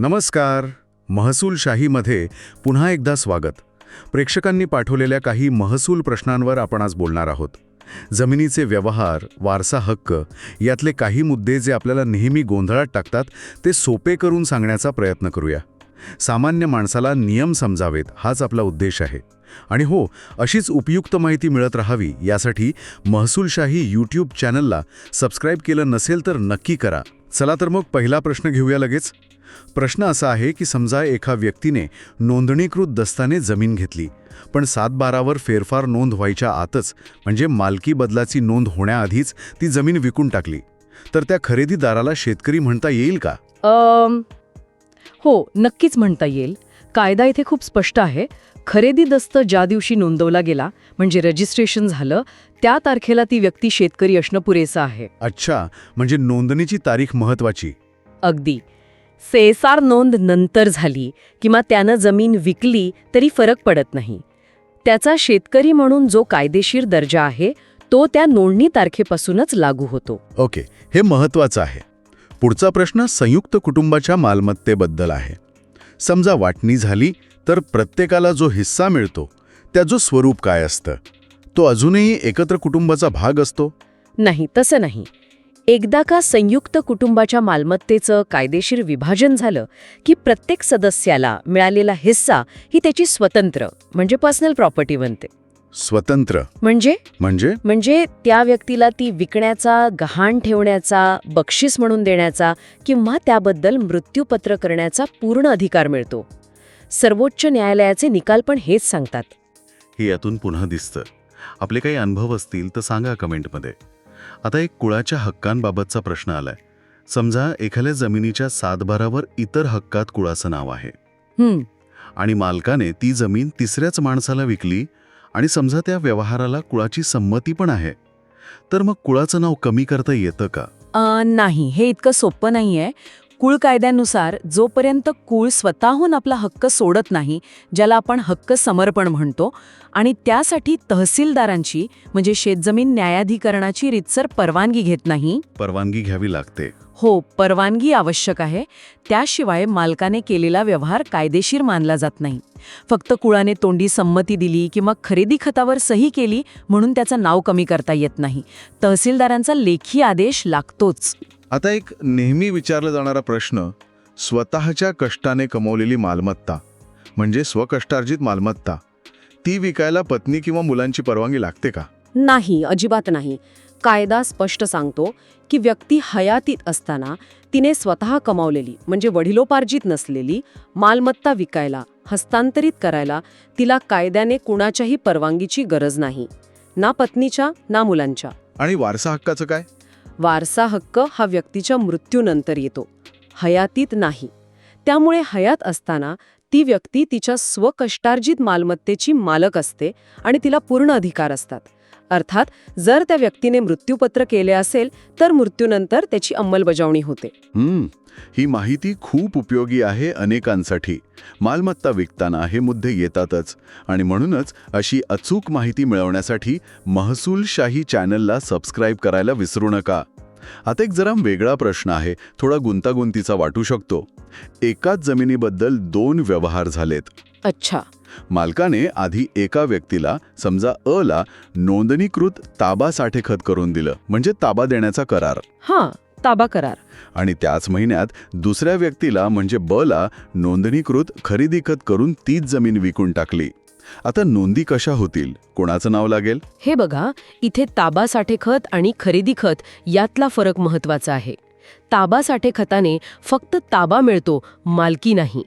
नमस्कार. महसूलशाहीमध्ये पुन्हा एकदा स्वागत. प्रेक्षकांनी पाठवलेल्या काही महसूल प्रश्नांवर आपण आज बोलणार आहोत. जमिनीचे व्यवहार वारसा हक्क यातले काही मुद्दे जे आपल्याला नेहमी गोंधळात टाकतात ते सोपे करून सांगण्याचा प्रयत्न करूया. सामान्य माणसाला नियम समजावेत हाच आपला उद्देश आहे. आणि हो अशीच उपयुक्त माहिती मिळत राहावी यासाठी महसूलशाही यूट्यूब चॅनलला सबस्क्राईब केलं नसेल तर नक्की करा. चला तर मग पहिला प्रश्न घेऊया लगेच. प्रश्न असा आहे की समजा एका व्यक्तीने नोंदणीकृत दस्ताने जमीन घेतली पण सात बारावर फेरफार नोंद व्हायच्या आतच म्हणजे मालकी बदलाची नोंद होण्याआधीच ती जमीन विकून टाकली तर त्या खरेदीदाराला शेतकरी म्हणता येईल का? हो नक्कीच म्हणता येईल. कायदा इथे खूप स्पष्ट आहे. खरेदी दस्त ज्या दिवशी नोंदवला गेला म्हणजे रजिस्ट्रेशन झालं त्या तारखेला ती व्यक्ती शेतकरी असणं पुरेसं आहे. अच्छा म्हणजे नोंदणीची तारीख महत्वाची. अगदी. सेसार नोंद नंतर झाली किंवा त्यानं जमीन विकली तरी फरक पडत नाही. त्याचा शेतकरी म्हणून जो कायदेशीर दर्जा आहे तो त्या नोंदणी तारखेपासूनच लागू होतो. ओके हे महत्वाचं आहे. पुढचा प्रश्न संयुक्त कुटुंबाच्या मालमत्तेबद्दल आहे. समजा वाटणी झाली तर प्रत्येकाला जो हिस्सा मिळतो त्याचं स्वरूप काय असतं? तो अजूनही एकत्र कुटुंबाचा भाग असतो? नाही तसं नाही. एकदा का संयुक्त कुटुंबाच्या मालमत्तेचं कायदेशीर विभाजन झालं की प्रत्येक सदस्याला मिळालेला हिस्सा ही त्याची स्वतंत्र म्हणजे पर्सनल प्रॉपर्टी बनते. स्वतंत्र. म्हणजे? म्हणजे? म्हणजे त्या व्यक्तीला ती विकण्याचा गहाण ठेवण्याचा बक्षीस म्हणून देण्याचा किंवा त्याबद्दल मृत्यूपत्र करण्याचा पूर्ण अधिकार मिळतो. सर्वोच्च न्यायालयाचे निकाल पण हेच सांगतात. हे यातून पुन्हा दिसतं. आपले काही अनुभव असतील तर सांगा कमेंटमध्ये. आता एक कुळाच्या हक्कांबाबतचा प्रश्न आलाय. समजा एखाद्या जमिनीच्या सातबारावर इतर हक्कात कुळाचं नाव आहे. हं, आणि मालकाने ती जमीन तिसऱ्याच माणसाला विकली आणि समजा त्या व्यवहाराला कुळाची संमती पण आहे. तर मग कुळाचं नाव कमी करता येतं का? नाही. हे इतकं सोपं नाही आहे कुळ कायद्यानुसार जोपर्यंत कुळ स्वतःहून आपला हक्क सोडत नाही ज्याला आपण हक्क समर्पण म्हणतो आणि त्यासाठी तहसीलदारांची म्हणजे शेतजमीन न्यायाधिकरणाची रितसर परवानगी घेत नाही परवानगी घ्यावी लागते. हो परवानगी आवश्यक आहे. त्याशिवाय मालकाने केलेला व्यवहार कायदेशीर मानला जात नाही. फक्त कुळाने तोंडी संमती दिली किंवा खरेदी खतावर सही केली म्हणून त्याचं नाव कमी करता येत नाही. तहसीलदारांचा लेखी आदेश लागतोच. आता एक नेहमी विचारला जाणारा प्रश्न स्वतःच्या कष्टाने कमवलेली मालमत्ता म्हणजे स्वकष्टार्जित मालमत्ता ती विकायला पत्नी किंवा मुलांची परवानगी लागते का? नाही अजिबात नाही. कायदा स्पष्ट सांगतो की व्यक्ती हयातीत असताना तिने स्वतः कमावलेली म्हणजे वडिलोपार्जित नसलेली मालमत्ता विकायला हस्तांतरित करायला तिला कायद्याने कुणाच्याही परवानगीची गरज नाही. ना पत्नीच्या ना मुलांच्या. आणि वारसा हक्काचं काय? वारसा हक्क हा व्यक्तीच्या मृत्यूनंतर येतो. हयातीत नाही. त्यामुळे हयात असताना ती व्यक्ती तिच्या स्वकष्टार्जित मालमत्तेची मालक असते आणि तिला पूर्ण अधिकार असतात. अर्थात जर त्या व्यक्तीने मृत्यूपत्र केले असेल तर मृत्यूनंतर त्याची अंमलबजावणी होते. हम्म. ही माहिती खूप उपयोगी आहे अनेकांसाठी. मालमत्ता विकताना हे मुद्दे येतातच आणि म्हणूनच अशी अचूक माहिती मिळवण्यासाठी महसूलशाही चॅनलला सबस्क्राईब करायला विसरू नका. आता एक जरा वेगळा प्रश्न आहे. थोडा गुंतागुंतीचा वाटू शकतो. एकाच जमिनीबद्दल दोन व्यवहार झालेत. अच्छा. मालकाने आधी एका व्यक्तीला समजा अ ला नोंदणीकृत ताबा साठेखत करून दिलं. म्हणजे ताबा देण्याचा करार. हां ताबा करार. आणि त्याच महिन्यात दुसऱ्या व्यक्तीला म्हणजे ब ला नोंदणीकृत खरेदी खत करून तीच जमीन विकून टाकली. आता नोंदी कशा होतील? कोणाचं नाव लागेल? हे बघा इथे ताबा साठे खत आणि खरेदी खत यातला फरक महत्त्वाचा आहे. ताबा साठे खताने फक्त ताबा मिळतो मालकी नाही.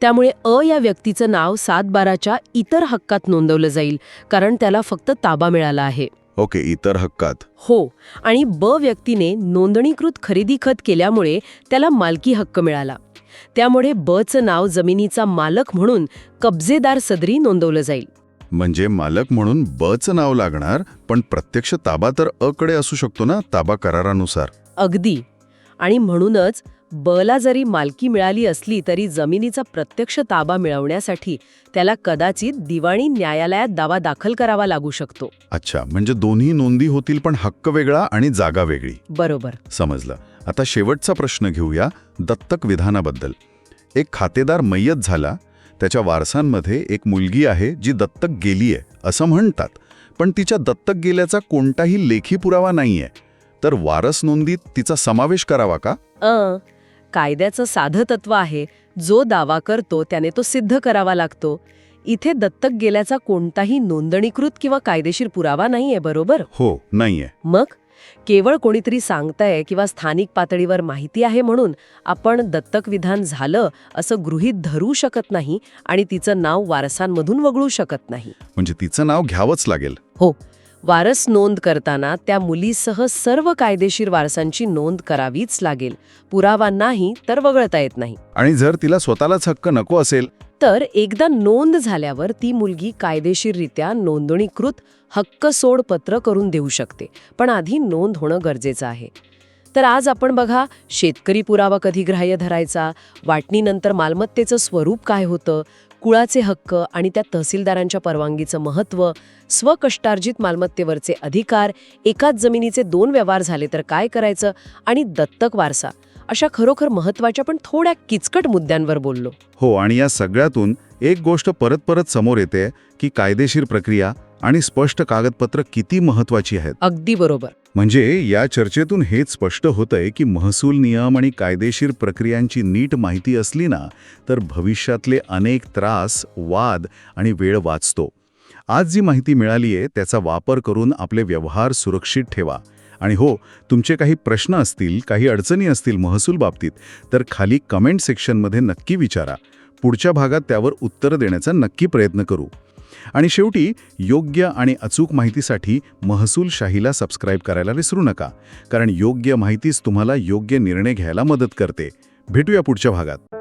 त्यामुळे अ या व्यक्तीचं नाव सात बाराच्या इतर हक्कात नोंदवलं जाईल कारण त्याला फक्त ताबा मिळाला आहे. ओके इतर हक्कात. हो आणि ब व्यक्तीने नोंदणीकृत खरेदी खत केल्यामुळे त्याला मालकी हक्क मिळाला. त्यामुळे बचं नाव जमिनीचा मालक म्हणून कब्जेदार सदरी नोंदवलं जाईल. म्हणजे मालक म्हणून बचं नाव लागणार पण प्रत्यक्ष ताबा तर अ कडे असू शकतो ना ताबा करारानुसार. अगदी. आणि म्हणूनच बला जरी मालकी मिळाली असली तरी जमिनीचा प्रत्यक्ष ताबा मिळवण्यासाठी त्याला कदाचित दिवाणी न्यायालयात दावा दाखल करावा लागू शकतो. अच्छा म्हणजे दोन्ही नोंदी होतील पण हक्क वेगळा आणि जागा वेगळी. बरोबर. समजलं. आता शेवटचा प्रश्न घेऊया दत्तक विधानाबद्दल. एक खातेदार मय्यत झाला त्याच्या वारसांमध्ये एक मुलगी आहे जी दत्तक गेली आहे असं म्हणतात. पण तिच्या दत्तक गेल्याचा कोणताही लेखी पुरावा नाहीये. तर वारस नोंदीत तिचा समावेश करावा का? अ कायद्याचं साधं तत्व आहे जो दावा करतो त्याने तो सिद्ध करावा लागतो. इथे दत्तक गेल्याचा कोणताही नोंदणीकृत किंवा कायदेशीर पुरावा नाहीये बरोबर? हो नाहीये. मग? केवळ कोणीतरी सांगतंय किंवा स्थानिक पातळीवर माहिती आहे म्हणून आपण दत्तक विधान झालं असं गृहीत धरू शकत नाही आणि तिचं नाव वारसांमधून वगळू शकत नाही. म्हणजे तिचं नाव घ्यावंच लागेल. हो. वारस नोंद करताना त्या मुलीसह सर्व कायदेशीर वारसांची नोंद करावीच लागेल. पुरावा नाही तर वगळता येत नाही. आणि जर तिला स्वतःलाच हक्क नको असेल? तर एकदा नोंद झाल्यावर ती मुलगी कायदेशीररित्या नोंदणीकृत हक्क सोड पत्र करून देऊ शकते. पण आधी नोंद होणं गरजेचं आहे. तर आज आपण बघा शेतकरी पुरावा कधी ग्राह्य धरायचा? वाटणीनंतर मालमत्तेचं स्वरूप काय होतं? कुळाचे हक्क आणि त्या तहसीलदारांच्या परवानगीचं महत्त्व स्वकष्टार्जित मालमत्तेवरचे अधिकार एकाच जमिनीचे दोन व्यवहार झाले तर काय करायचं? आणि दत्तक वारसा अशा खरोखर महत्त्वाच्या पण थोड्या किचकट मुद्द्यांवर बोललो. हो आणि या सगळ्यातून एक गोष्ट परत परत समोर येते की कायदेशीर प्रक्रिया आणि स्पष्ट कागदपत्र किती महत्वाची आहेत? अगदी बरोबर. म्हणजे या चर्चेतून हेच स्पष्ट होतंय की महसूल नियम आणि कायदेशीर प्रक्रियांची नीट माहिती असली ना तर भविष्यातले अनेक त्रास वाद आणि वेळ वाचतो. आज जी माहिती मिळाली आहे त्याचा वापर करून आपले व्यवहार सुरक्षित ठेवा. आणि हो तुमचे काही प्रश्न असतील काही अडचणी असतील महसूल बाबतीत तर खाली कमेंट सेक्शनमध्ये नक्की विचारा. पुढच्या भागात त्यावर उत्तर देण्याचा नक्की प्रयत्न करू. आणि शेवटी योग्य आणि अचूक माहितीसाठी महसूलशाहीला सबस्क्राईब करायला विसरू नका कारण योग्य माहितीच तुम्हाला योग्य निर्णय घ्यायला मदत करते. भेटूया पुढच्या भागात.